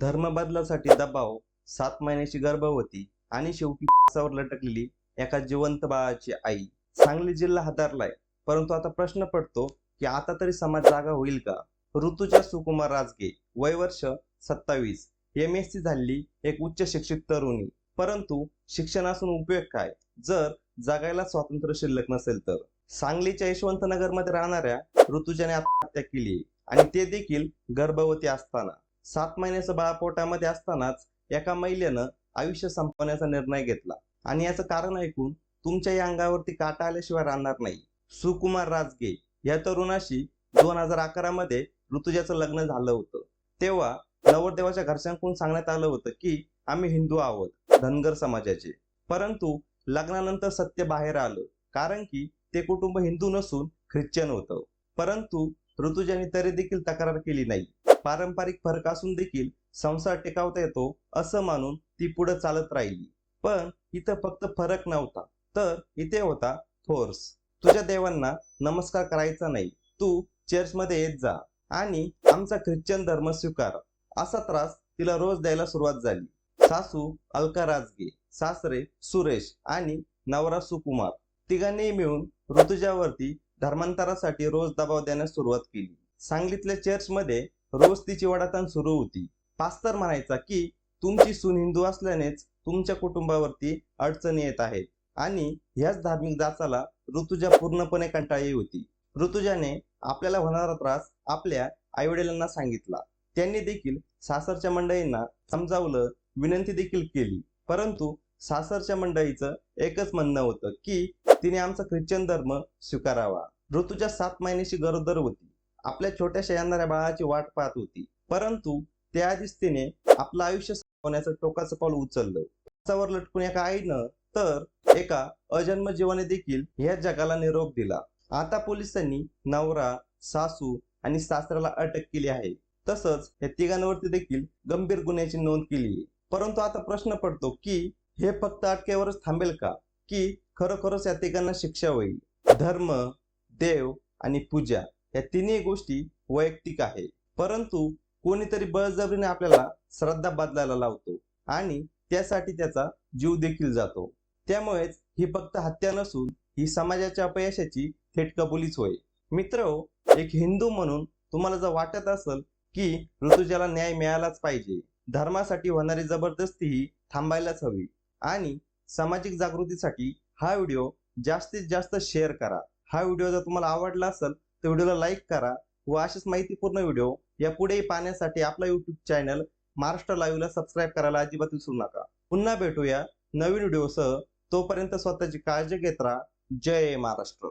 धर्म बदलासाठी दबाव सात महिन्याची गर्भवती आणि शेवटी पासावर लटकलेली एका जिवंत बाळाची आई. सांगली जिल्हा हादरलाय. परंतु आता प्रश्न पडतो की आता तरी समाज जागा होईल का? ऋतुजा सुकुमार राजगे वय वर्ष सत्तावीस. एम एस सी झालेली एक उच्च शिक्षित तरुणी. परंतु शिक्षणासून उपयोग काय? जर जगायला स्वातंत्र्य शिल्लक नसेल तर. सांगलीच्या यशवंतनगरमध्ये राहणाऱ्या ऋतुजाने आत्महत्या केली आणि ते देखील गर्भवती असताना. सात महिन्याचं बाळ पोटामध्ये असतानाच एका महिलेनं आयुष्य संपवण्याचा निर्णय घेतला. आणि याचं कारण ऐकून तुमच्या या अंगावरती काटा आल्याशिवाय राहणार नाही. सुकुमार राजगे या तरुणाशी दोन हजार अकरा मध्ये ऋतुजाचं लग्न झालं होतं. तेव्हा नवरदेवाच्या घरच्यांकडून सांगण्यात आलं होतं की आम्ही हिंदू आहोत धनगर समाजाचे. परंतु लग्नानंतर सत्य बाहेर आलं कारण की ते कुटुंब हिंदू नसून ख्रिश्चन होतं. परंतु ऋतुजाने तरी देखील तक्रार केली नाही. पारंपरिक फरक असून देखील संसार टिकावता येतो असं मानून ती पुढे चालत राहिली. पण इथं फक्त फरक नव्हता. तर इथे होता फोर्स. तुझ्या देवांना नमस्कार करायचा नाही. तू चर्चमध्ये येत जा आणि आमचा ख्रिश्चन धर्म स्वीकार. असा त्रास तिला रोज द्यायला सुरुवात झाली. सासू अलका राजगे सासरे सुरेश आणि नवरा सुकुमार. तिघांनी मिळून ऋतुजावरती धर्मांतरासाठी रोज दबाव देण्यास सुरुवात केली. सांगलीतल्या चर्चमध्ये रोज तिची वडाताण सुरू होती. पास्तर म्हणायचा की तुमची सून हिंदू असल्यानेच तुमच्या कुटुंबावरती अडचणी येत आहेत. आणि ह्याच धार्मिक दासाला ऋतुजा पूर्णपणे कंटाळली होती. ऋतुजाने आपल्याला होणारा त्रास आपल्या आईवडिलांना सांगितला. त्यांनी देखील सासरच्या मंडळींना समजावलं विनंती देखील केली. परंतु सासरच्या मंडळीचं एकच म्हणणं होतं की तिने आमचा ख्रिश्चन धर्म स्वीकारावा. ऋतुजा सात महिन्याची गरोदर होती. आपल्या छोट्याशा येणाऱ्या बाळाची वाट पाहत होती. परंतु त्याआधीच तिने आपलं आयुष्य संपवण्याचं टोकाचं पाऊल उचललं. पासावर लटकून एका आईनं तर एका अजन्म जीवाने देखील ह्या जगाला निरोप दिला. आता पोलिसांनी नवरा सासू आणि सासऱ्याला अटक केली आहे. तसंच या तिघांवरती देखील गंभीर गुन्ह्याची नोंद केली परंतु आता प्रश्न पडतो की हे फक्त अटकेवरच थांबेल का? की खरोखरच या तिघांना शिक्षा होईल? धर्म देव आणि पूजा. या तिन्ही गोष्टी वैयक्तिक आहे. परंतु कोणीतरी बळजबरीने आपल्याला श्रद्धा बदलायला लावतो आणि त्यासाठी त्याचा जीव देखील जातो. त्यामुळेच ही फक्त हत्या नसून ही समाजाच्या अपयशाची थेट कबुलीच होय. मित्र हो, एक हिंदू म्हणून तुम्हाला जर वाटत असेल की ऋतुजाला न्याय मिळालाच पाहिजे धर्मासाठी होणारी जबरदस्ती ही थांबायलाच हवी आणि सामाजिक जागृतीसाठी हा व्हिडिओ जास्तीत जास्त शेअर करा. हा व्हिडिओ जर तुम्हाला आवडला असेल तर व्हिडिओला लाईक करा व अशीच माहितीपूर्ण व्हिडिओ यापुढेही पाहण्यासाठी आपला युट्यूब चॅनल महाराष्ट्र लाईव्हला सबस्क्राईब करायला अजिबात विसरू नका. पुन्हा भेटूया नवीन व्हिडिओसह तोपर्यंत स्वतःची काळजी घेत राहा. जय महाराष्ट्र.